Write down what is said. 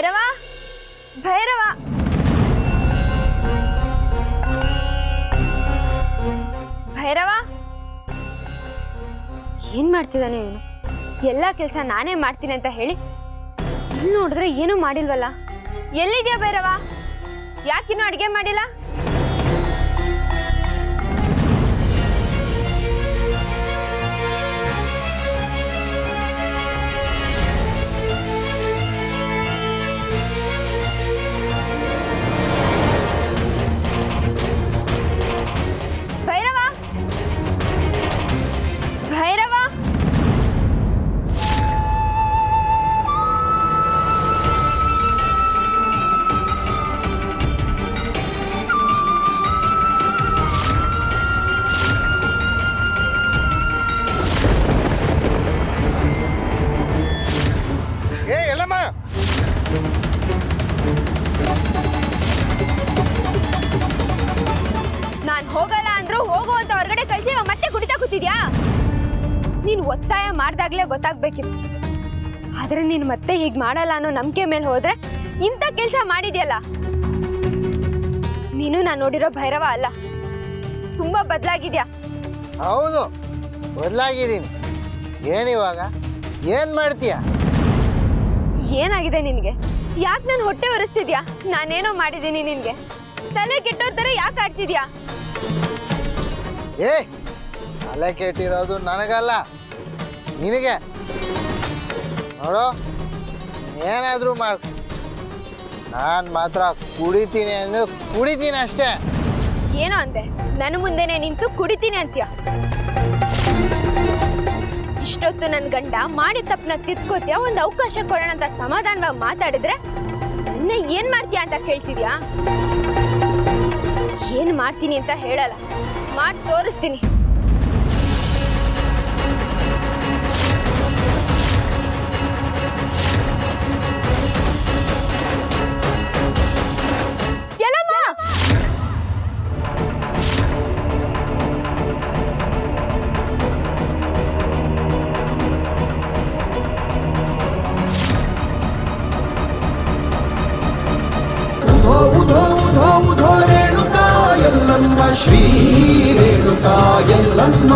ಭೈರವ? ಭೈರವ? ಭೈರವ? ಏನ್ ಮಾಡ್ತಿದ್ದಾನೆ ಇವನು? ಎಲ್ಲ ಕೆಲಸ ನಾನೇ ಮಾಡ್ತೀನಿ ಅಂತ ಹೇಳಿ ಇಲ್ಲಿ ನೋಡಿದ್ರೆ ಏನೂ ಮಾಡಿಲ್ವಲ್ಲ? ಎಲ್ಲಿದ್ಯಾ ಭೈರವ? ಯಾಕಿನ್ನೂ ಅಡುಗೆ ಮಾಡಿಲ್ಲ? ಹೋಗಲ್ಲ ಅಂದ್ರು ಹೋಗು ಅಂತ ಹೊರಗಡೆ ಕಳ್ಸಿ ಮತ್ತೆ ಕುಡಿತಾ ಕೂತಿದ್ಯಾ? ನೀನ್ ಒತ್ತಾಯ ಮಾಡ್ದಾಗ್ಲೇ ಗೊತ್ತಾಗ್ಬೇಕಿತ್ತು. ಆದ್ರೆ ನೀನ್ ಮತ್ತೆ ಹೀಗ್ ಮಾಡಲ್ಲ ಅನ್ನೋ ನಂಬಿಕೆ ಮೇಲೆ ಹೋದ್ರೆ ಇಂಥ ಕೆಲಸ ಮಾಡಿದ್ಯಲ್ಲ? ನೀನು ನಾನ್ ನೋಡಿರೋ ಭೈರವ ಅಲ್ಲ. ತುಂಬಾ ಬದ್ಲಾಗಿದ್ಯಾ? ಹೌದು ಬದಲಾಗಿದ್ದೀನಿ. ಏನಿವಾಗ ಏನ್ ಮಾಡ್ತೀಯ? ಏನಾಗಿದೆ ನಿನಗೆ? ಯಾಕೆ ನಾನು ಹೊಟ್ಟೆ ಒರೆಸ್ತಿದ್ಯಾ? ನಾನೇನೋ ಮಾಡಿದ್ದೀನಿ ನಿನಗೆ. ತಲೆ ಕೆಟ್ಟೋರ್ ತರ ಯಾಕೆ ಆಡ್ತಿದ್ಯಾ? ಏ, ತಲೆ ಕೆಟ್ಟಿರೋದು ನನಗಲ್ಲ, ನಿನಗೆ. ನೋಡು, ಏನಾದರೂ ಮಾಡು. ನಾನು ಮಾತ್ರ ಕುಡಿತೀನಿ ಅಂದ್ರೆ ಕುಡಿತೀನಿ ಅಷ್ಟೇ. ಏನೋ ಅಂದೆ, ನನ್ನ ಮುಂದೆನೆ ನಿಂತು ಕುಡಿತೀನಿ ಅಂತೀಯ? ಇಷ್ಟೊತ್ತು ನನ್ನ ಗಂಡ ಮಾಡಿ ತಪ್ಪನ ತಿದ್ಕೋತೀಯ? ಒಂದು ಅವಕಾಶ ಕೊಡೋಣ ಅಂತ ಸಮಾಧಾನವಾಗಿ ಮಾತಾಡಿದ್ರೆ ನಿನ್ನೆ ಏನು ಮಾಡ್ತೀಯ ಅಂತ ಕೇಳ್ತಿದ್ಯಾ? ಮಾಡ್ತೀನಿ ಅಂತ ಹೇಳಲ್ಲ. ಮಾಡಿ ತೋರಿಸ್ತೀನಿ. ಶ್ರೀ ರೇಣುಕಾ ಎಲ್ಲಮ್ಮ